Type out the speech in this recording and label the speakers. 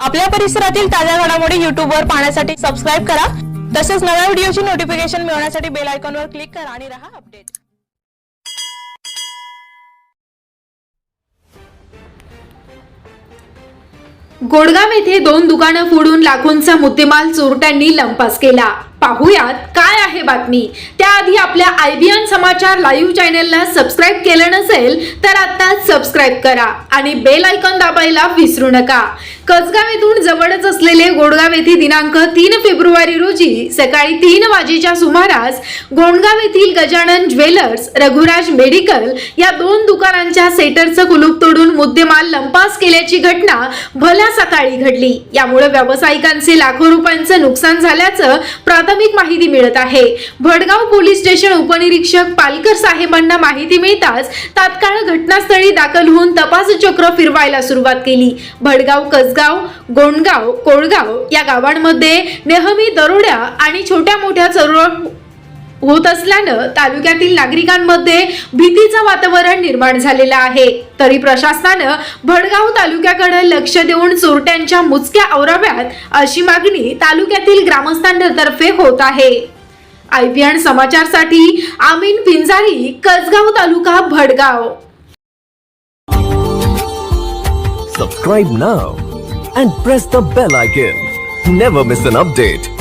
Speaker 1: आपल्या परिसरातील ताज्या घडामोडी YouTube वर पाहण्यासाठी सबस्क्राईब करा. तसेच नव्या व्हिडिओची नोटिफिकेशन मिळवण्यासाठी बेल आयकॉनवर क्लिक करा आणि रहा अपडेट
Speaker 2: गोडगाव येथे दोन दुकानं फोडून लाखोंचा मुद्देमाल चोरट्यांनी लंपास केला. पाहुयात काय आहे बातमी. आधी आपल्या आयबीएन समाचार लाईव्ह चॅनेलला सबस्क्राईब केलं नसेल तर आता सबस्क्राईब करा आणि बेल आयकॉन दाबायला विसरू नका. कसगाव येथून जवळच असलेले गोडगाव येथे दिनांक तीन फेब्रुवारी रोजी सकाळी तीन वाजेच्या सुमारास गोंडगाव येथील गजानन ज्वेलर्स रघुराज मेडिकल या दोन दुकानांच्या सेटरचं कुलूप तोडून मुद्देमाल लंपास केल्याची घटना भल्या सकाळी घडली. यामुळे व्यावसायिकांचे लाखो रुपयांचं नुकसान झाल्याचं प्राथमिक माहिती मिळत आहे. भडगाव पोलीस स्टेशन उपनिरीक्षक पालकर साहेबांना माहिती मिळताच तात्काळ घटनास्थळी दाखल होऊन तपास चक्र फिरवायला सुरुवात केली. भडगाव कसगाव गोंडगाव कोळगाव या गावांमध्ये नेहमी दरोड्या आणि छोट्या मोठ्या चोर होत असल्यानं तालुक्यातील नागरिकांमध्ये भीतीचं वातावरण निर्माण झालेलं आहे. तरी प्रशासनानं भडगाव तालुक्याकडे लक्ष देऊन चोरट्यांच्या मुचक्या आवराव्यात अशी मागणी तालुक्यातील ग्रामस्थांतर्फे होत आहे. आयपीएन समाचारसाठी आमीन पिंजारी कसगाव तालुका Bhadgaon
Speaker 3: Subscribe now and press the bell icon. Never miss an update.